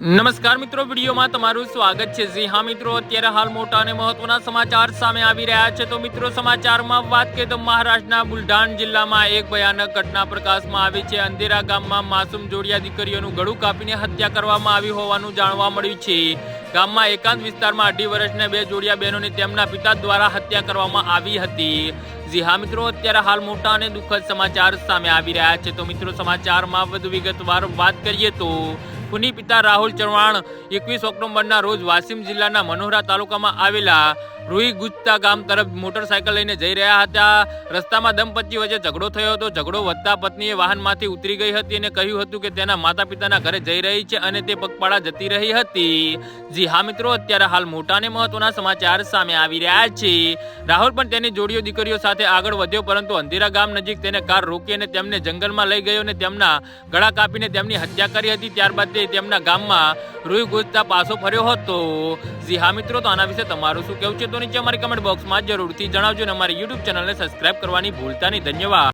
નમસ્કાર મિત્રો, વિડીયોમાં તમારું સ્વાગત છે. જી હા મિત્રો, અત્યારે હાલ મોટા અને મહત્વના સમાચાર સામે આવી રહ્યા છે. તો મિત્રો, સમાચારમાં વાત કરીએ તો મહારાષ્ટ્રના બુલઢાણ જિલ્લામાં એક ભયાનક ઘટના પ્રકાશમાં આવી છે. અંધેરા ગામમાં માસૂમ જોડિયા દીકરીઓનું ગળું કાપીને હત્યા કરવામાં આવી હોવાનું જાણવા મળ્યું છે. ગામમાં એકાંત વિસ્તારમાં અઢી વર્ષના બે જોડિયા બહેનોની તેમના પિતા દ્વારા હત્યા કરવામાં આવી હતી. જી હા મિત્રો, અત્યારે હાલ મોટા અને દુઃખદ સમાચાર સામે આવી રહ્યા છે. તો મિત્રો, સમાચારમાં વધુ વિગતવાર વાત કરીએ તો પુની પિતા રાહુલ ચૌહાણ એકવીસ ઓક્ટોબરના રોજ વાસીમ જિલ્લાના મનોહરા તાલુકામાં આવેલા રૂહી ગુજતા ગામ તરફ મોટરસાયકલ લઈને જઈ રહ્યા હતા. રસ્તામાં દંપતી વચ્ચે ઝઘડો થયો હતો. ઝઘડો વધતા પત્નીએ વાહનમાંથી ઉતરી ગઈ હતી અને કહ્યું હતું કે તેના માતા પિતાના ઘરે જઈ રહી છે અને તે પગપાળા જતી રહી હતી. જી હા મિત્રો, અત્યારે હાલ મોટા અને મહત્વના સમાચાર સામે આવી રહ્યા છે. રાહુલ પણ તેની જોડીઓ દીકરીઓ સાથે આગળ વધ્યો, પરંતુ અંધેરા ગામ નજીક તેને કાર રોકી અને તેમને જંગલમાં લઈ ગયો અને તેમના ગળા કાપીને તેમની હત્યા કરી હતી. ત્યારબાદ તે તેમના ગામમાં રૂઈ ગુજતા પાછો ફર્યો હતો. જી હા મિત્રો, તો આના વિશે તમારું શું કહેવું છે? તો નીચે અમારી કમેન્ટ બોક્સમાં જરૂરથી જણાવજો અને અમારી યુટ્યુબ ચેનલને સબસ્ક્રાઇબ કરવાની ભૂલતા નહીં. ધન્યવાદ.